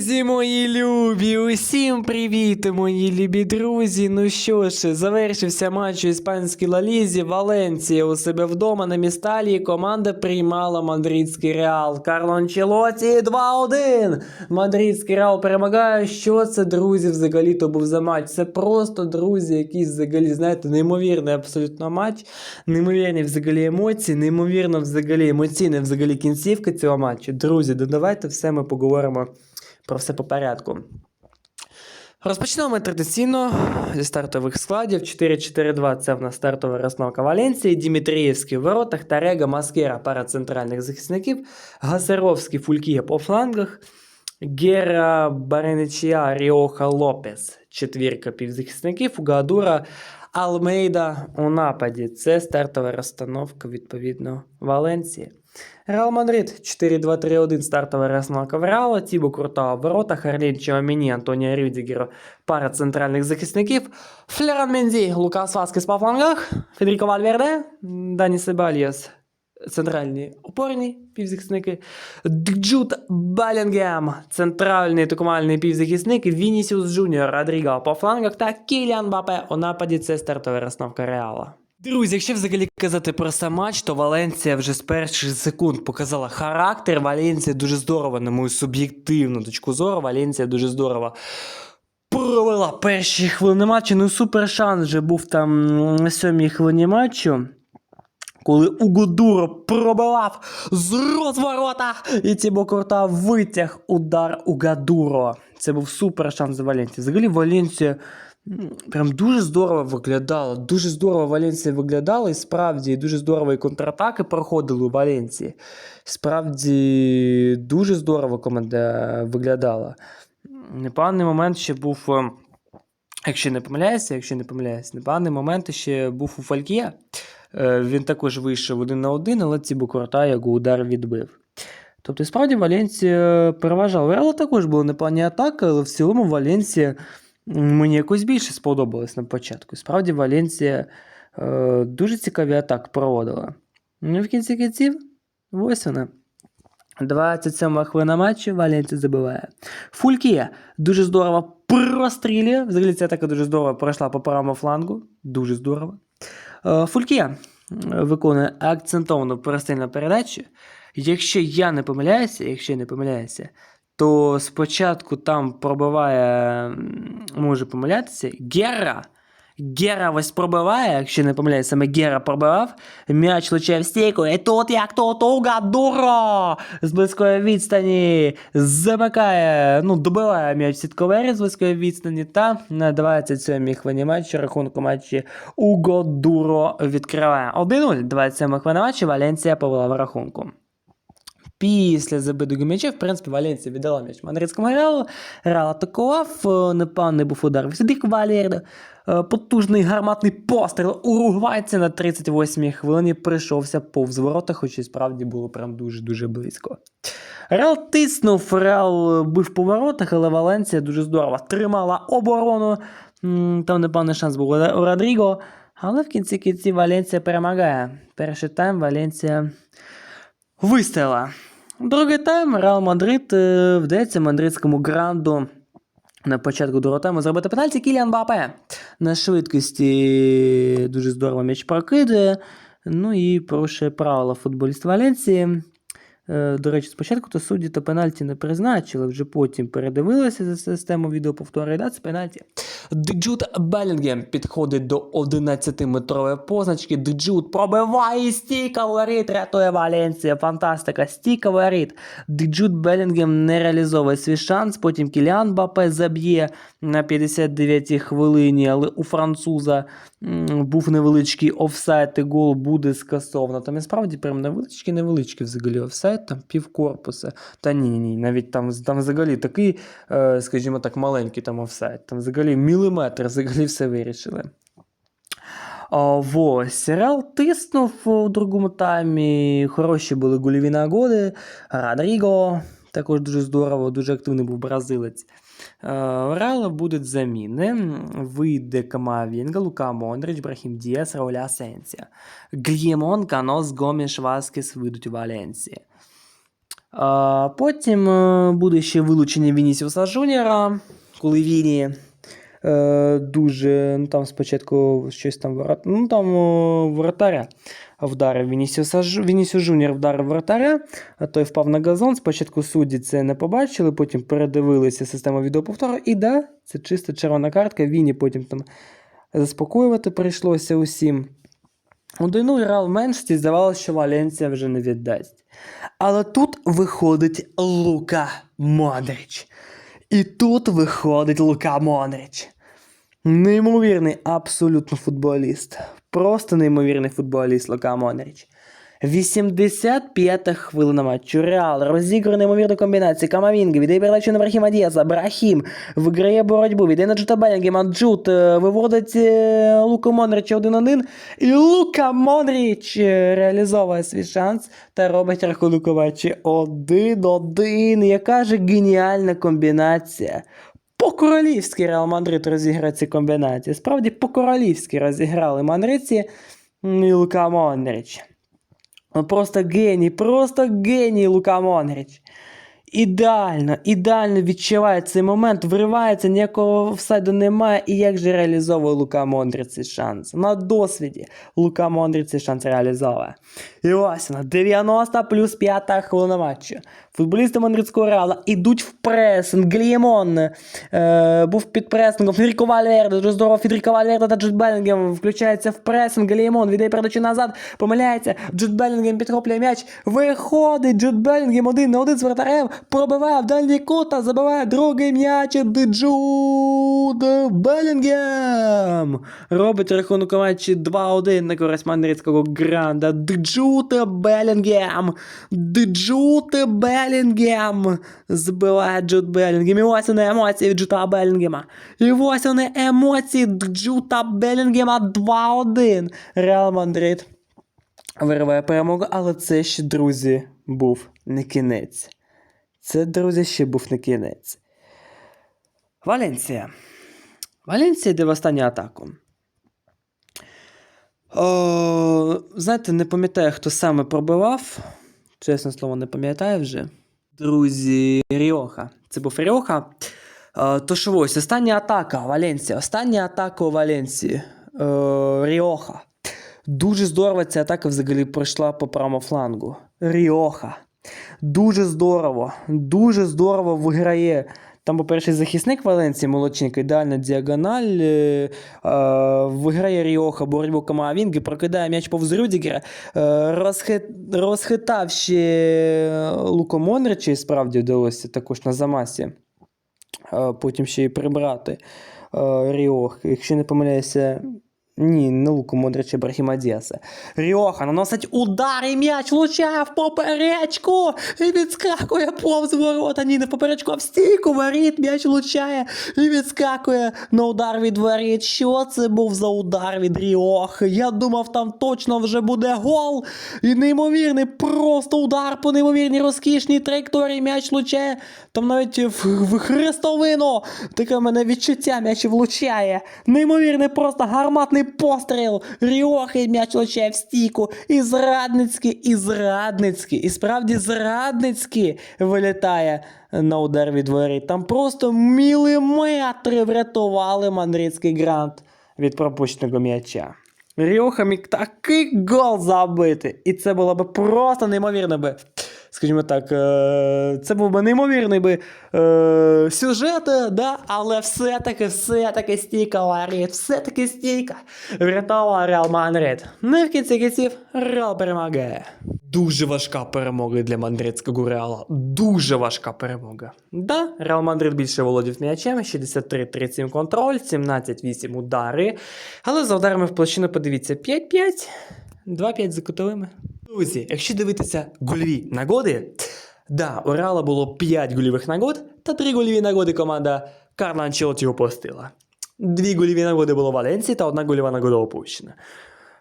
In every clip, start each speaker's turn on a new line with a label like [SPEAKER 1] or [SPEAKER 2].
[SPEAKER 1] Друзі мої любі, усім привіт, мої любі друзі. Ну що ж, завершився матч у іспанській лалізі. Валенція у себе вдома на місталі. Команда приймала мадридський реал. Карло Анчелоті 2-1. Мадридський реал перемагає. Що це, друзі, взагалі то був за матч? Це просто, друзі, якийсь взагалі, знаєте, неймовірний абсолютно матч. Неймовірні взагалі емоції, неймовірно взагалі емоційна взагалі кінцівка цього матчу. Друзі, да давайте все ми поговоримо про все по порядку. Розпочнемо ми традиційно зі стартових складів. 4-4-2 це в нас стартова розновка Валенції, Дімітрієвський в воротах, Тарега, Маскера, пара центральних захисників, Гасеровський, Фулькія по флангах, Гера, Бареничія, Ріоха, Лопес, четвірка півзахисників, Гадура, Алмейда у нападі. Це стартова розстановка, відповідно, Валенції. Реал Мадрид 4-2-3-1 стартова розстановка в Реала, Тібо Куртау в воротах, Арлін Чуаміні, Антоніо Рюдігер, пара центральних захисників, Флеран Менді, Лукас Васкес по флангах, Федеріко Вальверде, Дані Себальєс, центральні опорні півзахисники, Джуд Балінгем, центральний атакувальний півзахисник, Вінісіус Джуніор, Родріго по флангах та Кіліан Бапе у нападі. Це стартова розстановка Реала. Друзі, якщо взагалі казати про сам матч, то Валенція вже з перших секунд показала характер. Валенція дуже здорово, на мою суб'єктивну точку зору. Валенція дуже здорово провела перші хвилини матчу. Ну, супер шанс вже був там на сьомій хвилині матчу. Коли Угодуро пробивав з розворота, і Тібо Курта витяг удар Угадуро. Це був супер шанс за Валенцію. Взагалі Валенція прям дуже здорово виглядала. Дуже здорово Валенція виглядала, і справді дуже здорово контратаки проходили у Валенції. Справді дуже здорово команда виглядала. Непоганий момент ще був. е, Якщо не помиляюся, якщо не помиляюся, непоганий момент ще був у Фалькія. Е, Він також вийшов один на один, але Цібо Курта його удар відбив. Тобто, справді Валенція переважала. У Реала також були непогані атаки, але в цілому Валенція м, мені якось більше сподобалась на початку. Справді Валенція е, дуже цікаві атаки проводила. Ну в кінці кінців, ось вона. 27 хвилина матчу, Валенція забиває. Фулькія дуже здорово прострілює. Взагалі ця атака дуже здорово пройшла по правому флангу. Дуже здорово. Е, Фулькія виконує акцентовану простину передачу. Якщо я не помиляюся, якщо я не помиляюся, то спочатку там пробиває, може помилятися, Гера. Гера ось пробиває, якщо не помиляюсь, саме Гера пробивав, м'яч влучає в стійку, і тут як тут Угадуро з близької відстані замикає, ну, добиває м'яч сітковері з близької відстані, та на 27-й хвилині матчу рахунку матчі Угодуро відкриває 1-0. 27 хвилина матчі Валенція повела в рахунку. Після забитого м'яча, в принципі, Валенція віддала м'яч мадридському Реалу. Реал атакував, е, непевний був удар в Сідик. Е, Потужний гарматний постріл уругвайця на 38-й хвилині прийшовся повз ворота, хоч і справді було прям дуже-дуже близько. Реал тиснув, Реал бив по воротах, але Валенція дуже здорово тримала оборону. Там непевний шанс був у Родріго. Але в кінці кінці Валенція перемагає. Перший тайм Валенція вистояла. Другий тайм Реал Мадрид е, вдається мадридському гранду на початку другого тайму зробити пенальті Кіліан Бапе. На швидкості дуже здорово м'яч прокидає. Ну і порушує правила футболіст Валенції. Е, До речі, спочатку то судді то пенальті не призначили, вже потім передивилися за систему відеоповтору і да, це пенальті. Джуд Белінгем підходить до 11-метрової позначки. Джуд пробиває стійка воріт, рятує Валенція. Фантастика, стійка воріт. Джуд Белінгем не реалізовує свій шанс. Потім Кіліан Бапе заб'є на 59-й хвилині, але у француза був невеличкий офсайт, і гол буде скасовано. Там і справді прям невеличкий, невеличкий взагалі офсайт, там півкорпуса. Та ні, ні, навіть там, там взагалі такий, е, скажімо так, маленький там офсайт. Там взагалі міліметр, взагалі все вирішили. О, ось, Реал тиснув у другому таймі. Хороші були гольові нагоди. Родріго також дуже здорово, дуже активний був бразилець. Е, У Реала будуть заміни. Вийде Камавінга, Лука Мондрич, Брахім Діас, Рауля Асенсія. Глємон, Канос, Гоміш, Васкес вийдуть у Валенції. Потім е, буде ще вилучення Вінісіуса Жуніора, коли Віні е, дуже. Ну там спочатку щось там ворот, ну там воротаря вдарив Вінісіуса Вінісіус Жуніор вдарив воротаря, а той впав на газон. Спочатку судді це не побачили, потім передивилися систему відеоповтору. І да, це чисто червона картка. Віні потім там заспокоювати прийшлося усім. 1-0 Реал меншості, здавалося, що Валенція вже не віддасть. Але тут виходить Лука Модрич. І тут виходить Лука Модрич. Неймовірний абсолютно футболіст. Просто неймовірний футболіст Лука Модрич. 85-та хвилина матчу. Реал розігрує неймовірну комбінацію. Камавінги віддає передачу на Брахіма Діаса. Брахім виграє боротьбу. Віддає на Джута Белінгема. Джут е, виводить е, Луку Монрича 1-1. І Лука Монріч е, реалізовує свій шанс та робить рахунок у матчі 1-1. Яка ж геніальна комбінація. По-королівськи Реал Мадрид розіграє ці комбінації. Справді по-королівськи розіграли Манриці і Лука Монріч. Ну, Просто геній, просто геній Лука Монріч. Ідеально, ідеально відчуває цей момент, виривається, ніякого всайду немає. І як же реалізовує Лука Мондріч цей шанс? На досвіді Лука Мондріч цей шанс реалізовує. І ось вона, 90 плюс 5 хвилина матчу. Футболісти Мадридського Реала ідуть в пресинг. Гліємон е, був під пресингом. Федеріко Вальверде, дуже здорово. Федеріко Вальверде та Джуд Белінгем включається в пресинг. Гліємон віддає передачу назад, помиляється. Джуд Белінгем підхоплює м'яч. Виходить Джуд Белінгем один на один з вратарем. Пробиває в дальній кут та забиває другий м'яч. Джуд Белінгем. Робить рахунок матчі 2-1 на користь мадридського гранда. Джуд Белінгем. Джуд Белінгем. Збиває Джуд Белінгем. І ось вони емоції від Джута Белінгема. І ось вони емоції Джута Белінгема 2-1. Реал Мадрид вириває перемогу, але це ще, друзі, був не кінець. Це, друзі, ще був не кінець. Валенсія. Валенсія йде в останню атаку. О, знаєте, не пам'ятаю, хто саме пробивав. Чесне слово, не пам'ятаю вже. Друзі, Ріоха. Це був Ріоха. Е, Тож ось, остання атака Валенсія. Остання атака у Валенсії. Е, Ріоха. Дуже здорово ця атака взагалі пройшла по правому флангу. Ріоха. Дуже здорово. Дуже здорово виграє. Там, по-перше, захисник Валенції, молодченька, ідеальна діагональ. Е, е, виграє Ріоха, боротьбу Камавінги, прокидає м'яч повз Рюдігера, е, розхит, розхитав ще Луко Монрича, і справді вдалося також на замасі. Е, потім ще й прибрати е, Ріох. Якщо не помиляюся, ні, не Луку Модрича Брахіма Діаса. Ріоха наносить удар і м'яч влучає в поперечку і відскакує повз ворота. Ні, не в поперечку, а в стійку воріт. М'яч влучає і відскакує на удар від воріт. Що це був за удар від Ріохи? Я думав, там точно вже буде гол. І неймовірний просто удар по неймовірній розкішній траєкторії. М'яч влучає. Там навіть в, хрестовину. Таке мене відчуття м'яч влучає. Неймовірний просто гарматний постріл. Ріохи м'яч влучає в стійку. І зрадницький, і зрадницький. І справді зрадницький вилітає на удар від воріт. Там просто міліметри врятували мадридський грант від пропущеного м'яча. Ріоха міг такий гол забити. І це було б просто неймовірно би. Скажімо так, е, це був би неймовірний би е, сюжет, да? але все-таки, все-таки стійка Ларіт, все-таки стійка врятувала Реал Мадрид. Ну і в кінці кінців Реал перемагає. Дуже важка перемога для мадридського Реала. Дуже важка перемога. Да, Реал Мадрид більше володів м'ячем, 63-37 контроль, 17-8 удари. Але за ударами в площину подивіться 5-5, 2-5 за кутовими. Друзі, якщо дивитися гольові нагоди, да, у Реала було 5 гольових нагод, та 3 гольові нагоди команда Карла Анчелоті опустила. Дві гольові нагоди було в Валенції та одна гольова нагода опущена.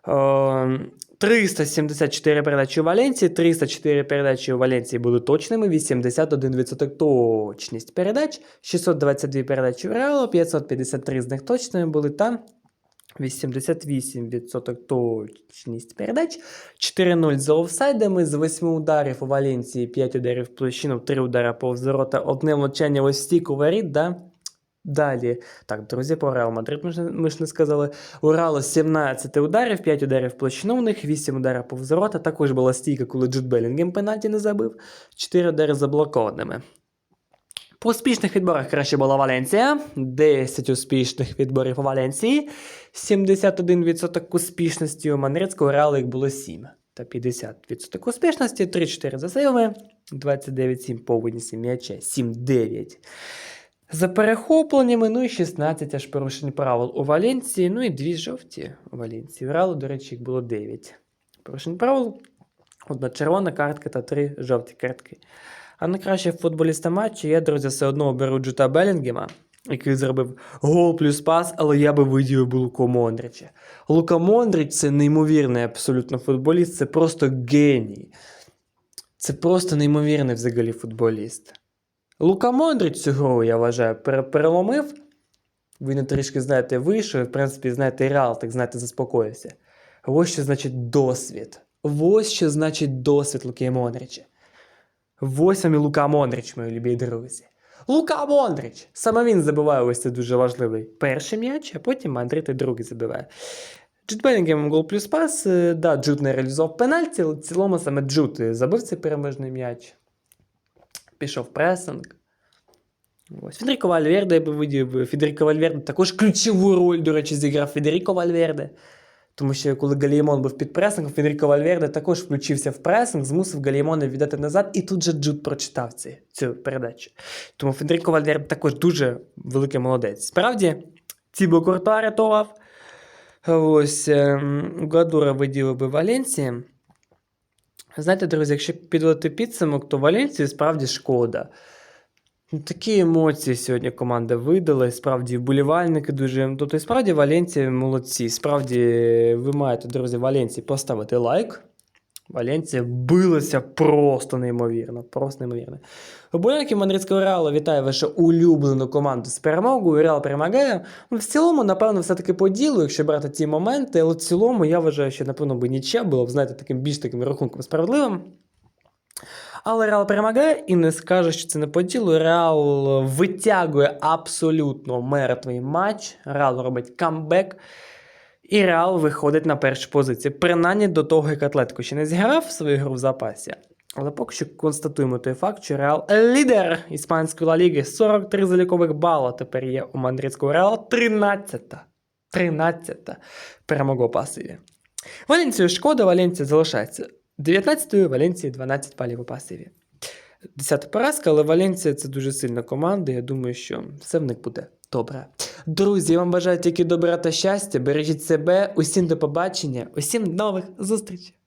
[SPEAKER 1] Е, 374 передачі у Валенції, 304 передачі у Валенції були точними, 81% точність передач, 622 передачі у Реалу, 553 з них точними були та 88% точність передач. 4-0 за офсайдами. З 8 ударів у Валенції 5 ударів в площину, 3 удари повз ворота, одне влучання ось стік у воріт, да? Далі, так, друзі, по Реал Мадрид ми ж, ми ж не сказали. У Реалу 17 ударів, 5 ударів площину у них, 8 ударів повз ворота. Також була стійка, коли Джуд Белінгем пенальті не забив, 4 удари заблокованими. По успішних відборах краще була Валенція. 10 успішних відборів у Валенції. 71% успішності у Мандридського Реалу їх було 7. Та 50% успішності, 3-4 за сейвами, 29-7 по винісі м'яча, 7-9 за перехопленнями, ну і 16 аж порушень правил у Валенції, ну і дві жовті у Валенції. У Реалу, до речі, їх було 9 порушень правил, одна червона картка та три жовті картки. А найкраще футболіста матчу я, друзі, все одно беру Джута Белінгема, який зробив гол плюс пас, але я би виділив би Луку Мондрича. Лука Мондрич це неймовірний абсолютно футболіст, це просто геній. Це просто неймовірний взагалі футболіст. Лука Мондрич цю гру, я вважаю, переломив. Ви не трішки знаєте, вийшов, в принципі, знаєте, реал, так знаєте, заспокоївся. Ось що значить досвід. Ось що значить досвід Луки Мондрича. Ось вам і Лука Мондрич, мої любі друзі. Лука Мондрич! Саме він забиває ось це дуже важливий перший м'яч, а потім Мандрит і другий забиває. Джуд Белінгем гол плюс пас. Е, Да, Джуд не реалізував пенальті, але в цілому саме Джуд е, забив цей переможний м'яч. Пішов пресинг. Ось. Федеріко Вальверде, я би видів. Федеріко Вальверде також ключову роль, до речі, зіграв Федеріко Вальверде. Тому що коли Галіємон був під пресингом, Федеріко Вальверде також включився в пресинг, змусив Галіємона віддати назад, і тут же Джуд прочитав ці, цю передачу. Тому Федеріко Вальверде також дуже великий молодець. Справді, Тібо Куртуа рятував. Ось ем, Гадура виділив би Валенції. Знаєте, друзі, якщо підводити підсумок, то Валенції справді шкода. Ну, Такі емоції сьогодні команда видала, справді вболівальники дуже. Тобто, і справді Валенція молодці. Справді, ви маєте, друзі, Валенції поставити лайк. Валенція билася просто неймовірно. Просто неймовірно. Вболівальники Мадридського Реалу вітаю вашу улюблену команду з перемогою. Реал перемагає. Ну, В цілому, напевно, все-таки по ділу, якщо брати ці моменти, але в цілому я вважаю, що, напевно, би нічия було б, знаєте, таким більш таким рахунком справедливим. Але Реал перемагає і не скаже, що це не по ділу. Реал витягує абсолютно мертвий матч. Реал робить камбек. І Реал виходить на першу позицію. Принаймні до того, як Атлетико ще не зіграв свою гру в запасі. Але поки що констатуємо той факт, що Реал лідер іспанської Ла Ліги. 43 залікових бала тепер є у Мадридського Реала. 13-та. 13-та перемога пасиві. Валенцію шкода, Валенція залишається 19-ю, Валенції 12 палів у пасиві. 10 поразка, але Валенція це дуже сильна команда. Я думаю, що все в них буде добре. Друзі, я вам бажаю тільки добра та щастя. Бережіть себе, усім до побачення, усім нових зустрічей!